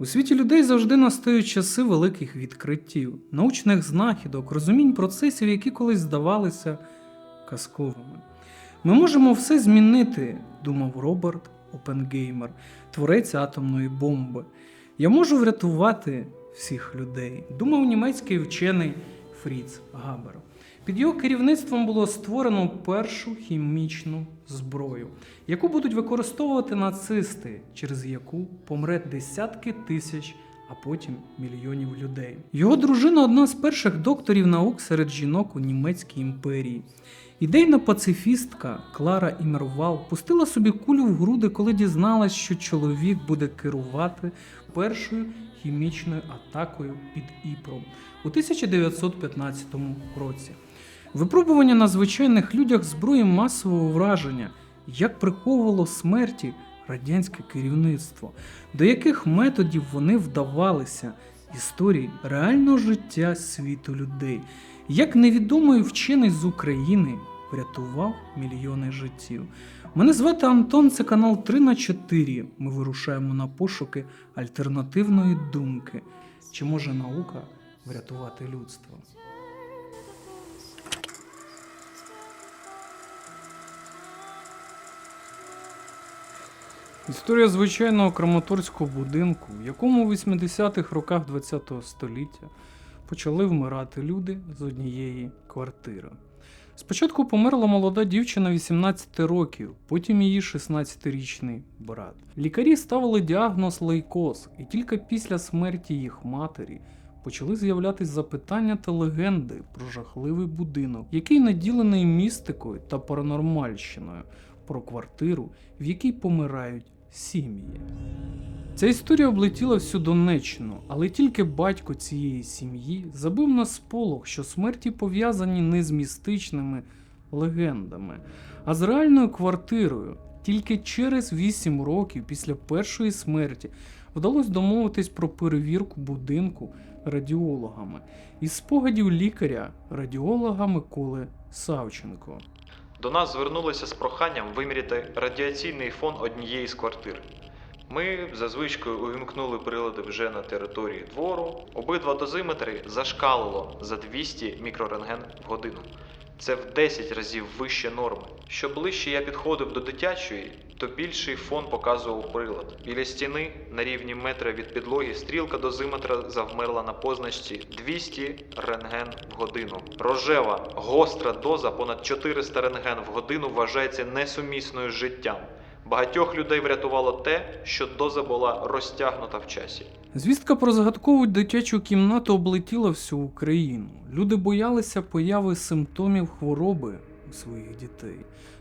У світі людей завжди настають часи великих відкриттів, научних знахідок, розумінь процесів, які колись здавалися казковими. Ми можемо все змінити, думав Роберт Опенгеймер, творець атомної бомби. Я можу врятувати всіх людей, думав німецький вчений Фріц Габер. Під його керівництвом було створено першу хімічну зброю, яку будуть використовувати нацисти, через яку помре десятки тисяч, а потім мільйонів людей. Його дружина одна з перших докторів наук серед жінок у німецькій імперії. Ідейна пацифістка Клара Імервал пустила собі кулю в груди, коли дізналась, що чоловік буде керувати першою хімічною атакою під Іпром у 1915 році. Випробування на звичайних людях зброї масового враження, як приховувало смерті радянське керівництво, до яких методів вони вдавалися, історії реального життя світу людей, як невідомий вчений з України врятував мільйони життів. Мене звати Антон, це канал 3 на 4. Ми вирушаємо на пошуки альтернативної думки. Чи може наука врятувати людство? Історія звичайного краматорського будинку, в якому у 80-х роках ХХ століття почали вмирати люди з однієї квартири. Спочатку померла молода дівчина 18 років, потім її 16-річний брат. Лікарі ставили діагноз лейкоз, і тільки після смерті їх матері почали з'являтись запитання та легенди про жахливий будинок, який наділений містикою та паранормальщиною, про квартиру, в якій помирають сім'ї. Ця історія облетіла всю Донеччину, але тільки батько цієї сім'ї забив на сполох, що смерті пов'язані не з містичними легендами, а з реальною квартирою. Тільки через 8 років після першої смерті вдалося домовитись про перевірку будинку радіологами із спогадів лікаря радіолога Миколи Савченко. До нас звернулися з проханням виміряти радіаційний фон однієї з квартир. Ми за звичкою увімкнули прилади вже на території двору. Обидва дозиметри зашкалило за 200 мікрорентген в годину. Це в 10 разів вище норми. Що ближче я підходив до дитячої, то більший фон показував прилад. Біля стіни на рівні метра від підлоги стрілка дозиметра завмерла на позначці 200 рентген в годину. Рожева, гостра доза понад 400 рентген в годину вважається несумісною з життям. Багатьох людей врятувало те, що доза була розтягнута в часі. Звістка про загадкову дитячу кімнату облетіла всю Україну. Люди боялися появи симптомів хвороби у своїх дітей.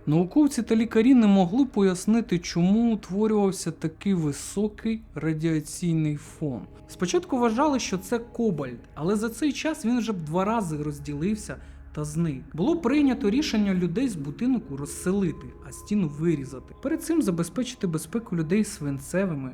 Науковці та лікарі не могли пояснити, чому утворювався такий високий радіаційний фон. Спочатку вважали, що це кобальт, але за цей час він вже б два рази розділився та зник. Було прийнято рішення людей з будинку розселити, а стіну вирізати. Перед цим забезпечити безпеку людей свинцевими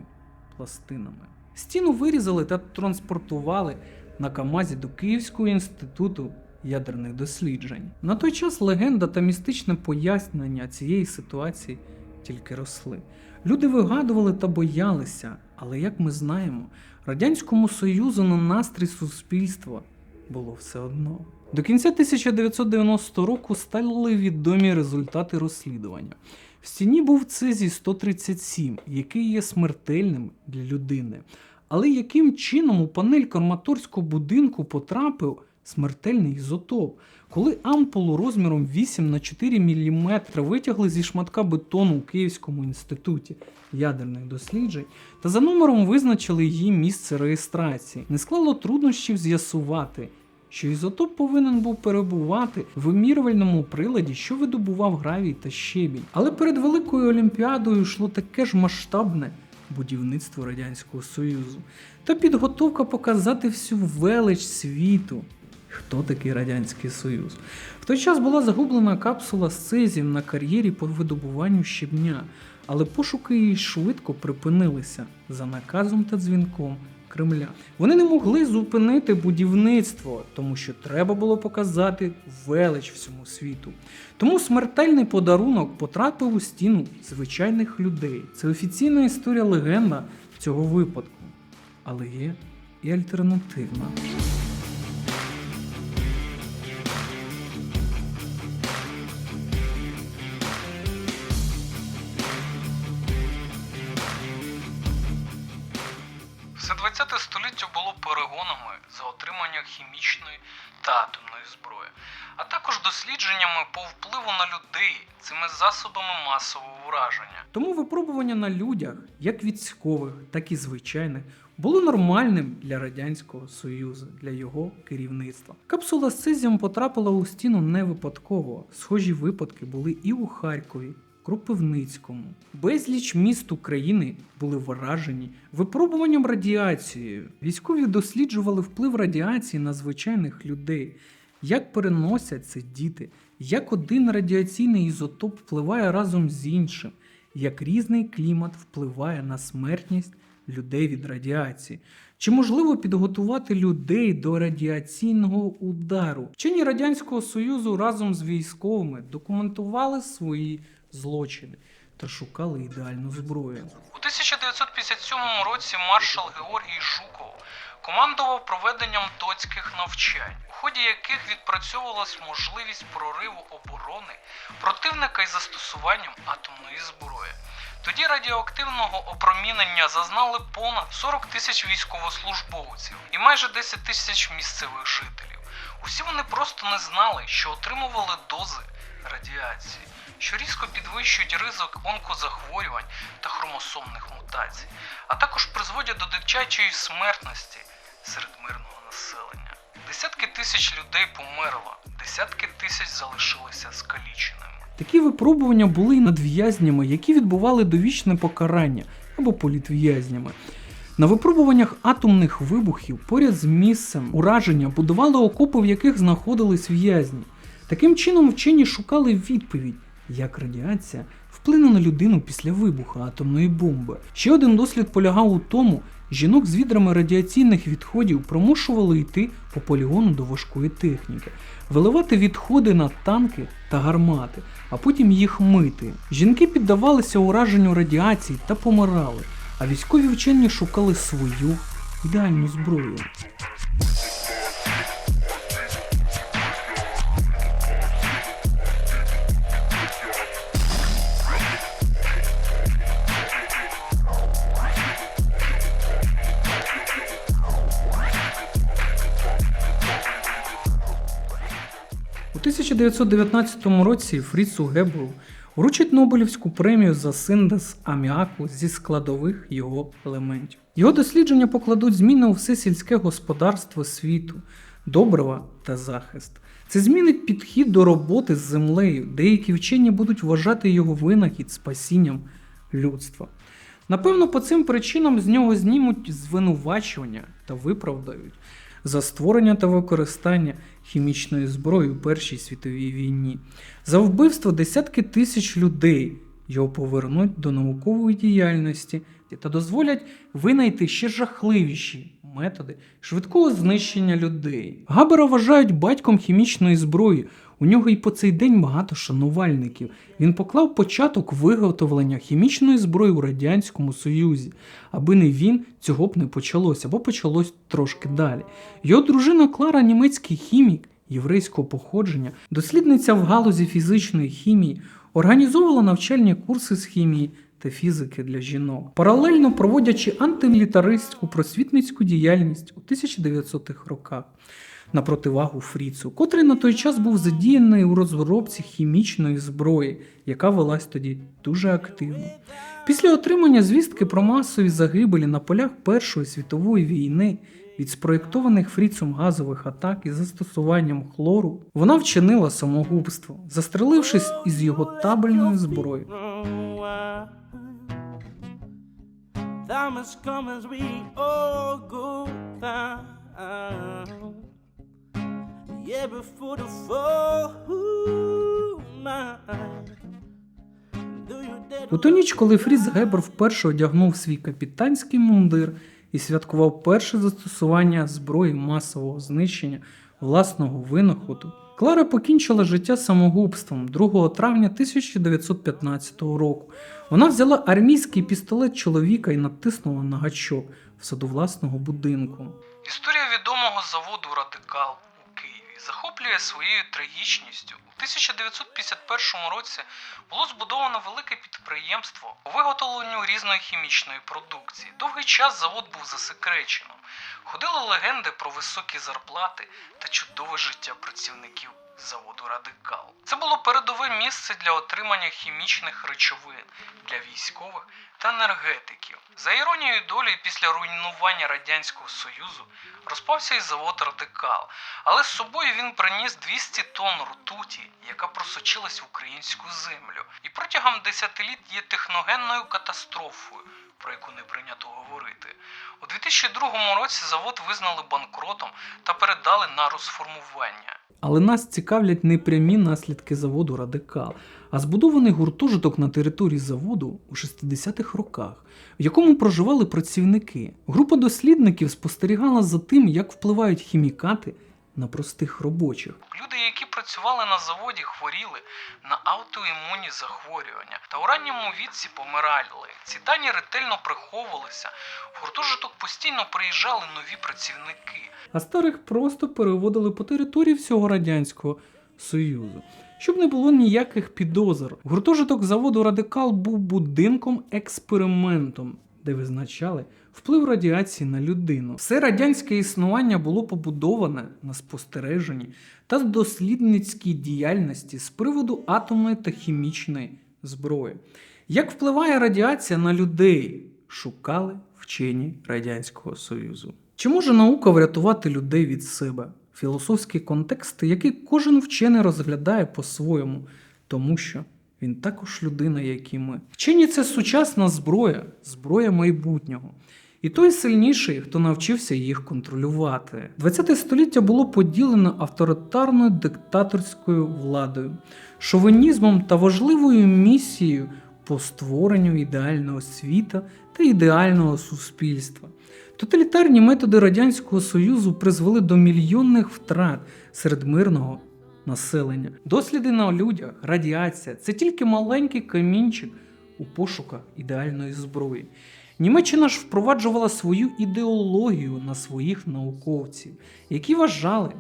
пластинами. Стіну вирізали та транспортували на Камазі до Київського інституту ядерних досліджень. На той час легенда та містичне пояснення цієї ситуації тільки росли. Люди вигадували та боялися, але як ми знаємо, Радянському Союзу на настрій суспільства було все одно. До кінця 1990 року стали відомі результати розслідування. В стіні був цезій 137, який є смертельним для людини. Але яким чином у панель карматорського будинку потрапив смертельний ізотоп? Коли ампулу розміром 8 на 4 мм витягли зі шматка бетону у Київському інституті ядерних досліджень та за номером визначили її місце реєстрації, не склало труднощів з'ясувати, що ізотоп повинен був перебувати в вимірювальному приладі, що видобував гравій та щебінь. Але перед Великою Олімпіадою йшло таке ж масштабне будівництво Радянського Союзу та підготовка показати всю велич світу. Хто такий Радянський Союз? В той час була загублена капсула з цезієм на кар'єрі по видобуванню щебня, але пошуки її швидко припинилися за наказом та дзвінком Кремля. Вони не могли зупинити будівництво, тому що треба було показати велич всьому світу. Тому смертельний подарунок потрапив у стіну звичайних людей. Це офіційна історія легенда цього випадку. але є і альтернативна. Було за отримання хімічної та атомної зброї, а також дослідженнями по впливу на людей цими засобами масового враження. Тому випробування на людях, як військових, так і звичайних, було нормальним для радянського союзу, для його керівництва. Капсула з цезієм потрапила у стіну не випадково. Схожі випадки були і у Харкові, Кропивницькому. Безліч міст України були вражені випробуванням радіацією. Військові досліджували вплив радіації на звичайних людей, як переносять це діти, як один радіаційний ізотоп впливає разом з іншим, як різний клімат впливає на смертність людей від радіації. Чи можливо підготувати людей до радіаційного удару? Вчені Радянського Союзу разом з військовими документували свої злочини та шукали ідеальну зброю. У 1957 році маршал Георгій Жуков командував проведенням тоцьких навчань, у ході яких відпрацьовувалась можливість прориву оборони противника із застосуванням атомної зброї. Тоді радіоактивного опромінення зазнали понад 40 тисяч військовослужбовців і майже 10 тисяч місцевих жителів. Усі вони просто не знали, що отримували дози радіації, що різко підвищують ризик онкозахворювань та хромосомних мутацій, а також призводять до дитячої смертності серед мирного населення. Десятки тисяч людей померло, десятки тисяч залишилися скаліченими. Такі випробування були і над в'язнями, які відбували довічне покарання або політв'язнями. На випробуваннях атомних вибухів поряд з місцем ураження будували окопи, в яких знаходились в'язні. Таким чином вчені шукали відповідь, як радіація вплине на людину після вибуху атомної бомби. Ще один дослід полягав у тому, жінок з відрами радіаційних відходів примушували йти по полігону до важкої техніки, виливати відходи на танки та гармати, а потім їх мити. Жінки піддавалися ураженню радіації та помирали, а військові вчені шукали свою ідеальну зброю. 1919 році Фріцу Геблу вручить Нобелівську премію за синтез аміаку зі складових його елементів. Його дослідження покладуть зміни у все сільське господарство світу, добрива та захист. Це змінить підхід до роботи з землею. Деякі вчені будуть вважати його винахід спасінням людства. Напевно, по цим причинам з нього знімуть звинувачування та виправдають за створення та використання хімічної зброї у Першій світовій війні, за вбивство десятки тисяч людей. Його повернуть до наукової діяльності та дозволять винайти ще жахливіші методи швидкого знищення людей. Габера вважають батьком хімічної зброї. У нього і по цей день багато шанувальників. Він поклав початок виготовлення хімічної зброї у Радянському Союзі. Аби не він, цього б не почалося, або почалось трошки далі. Його дружина Клара, німецький хімік єврейського походження, дослідниця в галузі фізичної хімії, організовувала навчальні курси з хімії та фізики для жінок, паралельно проводячи антимілітаристську просвітницьку діяльність у 1900-х роках на противагу Фріцу, котрий на той час був задіяний у розробці хімічної зброї, яка велась тоді дуже активно. Після отримання звістки про масові загибелі на полях Першої світової війни від спроєктованих Фріцом газових атак із застосуванням хлору, вона вчинила самогубство, застрелившись із його табельною зброєю. Time has come as we all go down. Yeah, before the fall, ooh, my. У ту ніч, коли Фріц Гебер вперше одягнув свій капітанський мундир і святкував перше застосування зброї масового знищення власного винаходу, Клара покінчила життя самогубством 2 травня 1915 року. Вона взяла армійський пістолет чоловіка і натиснула на гачок в саду власного будинку. Історія відомого заводу Радикал 子 захоплює своєю трагічністю. У 1951 році було збудовано велике підприємство по виготовленню різної хімічної продукції. Довгий час завод був засекреченим. Ходили легенди про високі зарплати та чудове життя працівників заводу Радикал. Це було передове місце для отримання хімічних речовин для військових та енергетиків. За іронією долі, після руйнування Радянського Союзу розпався і завод Радикал, але з собою він приніс 200 тонн ртуті, яка просочилась в українську землю, і протягом десятиліть є техногенною катастрофою, про яку не прийнято говорити. У 2002 році завод визнали банкротом та передали на розформування. Але нас цікавлять не прямі наслідки заводу Радикал, а збудований гуртожиток на території заводу у 60-х роках, в якому проживали працівники. Група дослідників спостерігала за тим, як впливають хімікати на простих робочих. Люди, які працювали на заводі, хворіли на аутоімунні захворювання та у ранньому віці помирали. Ці дані ретельно приховувалися. В гуртожиток постійно приїжджали нові працівники, а старих просто переводили по території всього радянського союзу. Щоб не було ніяких підозр, гуртожиток заводу Радикал був будинком експериментом, де визначали вплив радіації на людину. Все радянське існування було побудоване на спостереженні та дослідницькій діяльності з приводу атомної та хімічної зброї. Як впливає радіація на людей? Шукали вчені Радянського Союзу. Чи може наука врятувати людей від себе? Філософський контекст, який кожен вчений розглядає по-своєму, тому що він також людина, як і ми. Вчені це сучасна зброя, зброя майбутнього. І той сильніший, хто навчився їх контролювати. ХХ століття було поділено авторитарною диктаторською владою, шовінізмом та важливою місією по створенню ідеального світа та ідеального суспільства. Тоталітарні методи Радянського Союзу призвели до мільйонних втрат серед мирного населення. Досліди на людях, радіація це тільки маленький камінчик у пошуках ідеальної зброї. Німеччина ж впроваджувала свою ідеологію на своїх науковців, які вважали,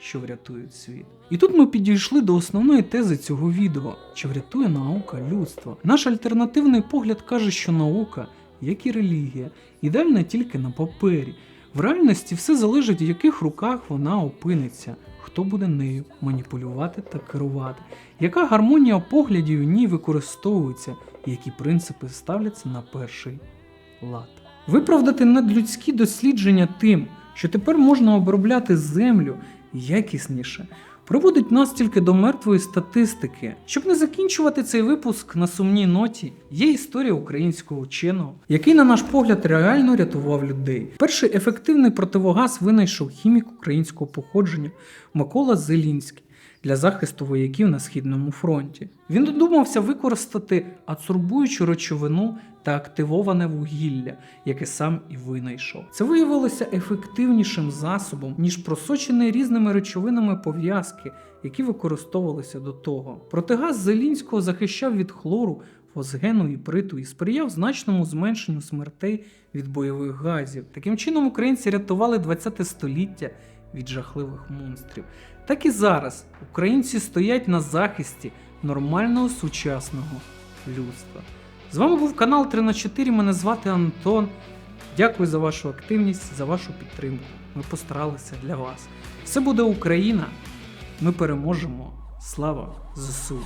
що врятують світ. І тут ми підійшли до основної тези цього відео: чи врятує наука людство? Наш альтернативний погляд каже, що наука, як і релігія, ідеальна тільки на папері. В реальності все залежить, в яких руках вона опиниться, хто буде нею маніпулювати та керувати, яка гармонія поглядів у ній використовується, і які принципи ставляться на перший лад. Виправдати надлюдські дослідження тим, що тепер можна обробляти землю якісніше, приводить нас тільки до мертвої статистики. Щоб не закінчувати цей випуск на сумній ноті, є історія українського вченого, який, на наш погляд, реально рятував людей. Перший ефективний противогаз винайшов хімік українського походження Микола Зелінський. Для захисту вояків на східному фронті він додумався використати адсорбуючу речовину та активоване вугілля, яке сам і винайшов. Це виявилося ефективнішим засобом, ніж просочені різними речовинами пов'язки, які використовувалися до того. Протигаз Зелінського захищав від хлору, фосгену і приту і сприяв значному зменшенню смертей від бойових газів. Таким чином українці рятували 20 століття від жахливих монстрів. Так і зараз українці стоять на захисті нормального сучасного людства. З вами був канал 3 на 4 Мене звати Антон. Дякую за вашу активність, за вашу підтримку. Ми постаралися для вас. Все буде Україна. Ми переможемо. Слава ЗСУ!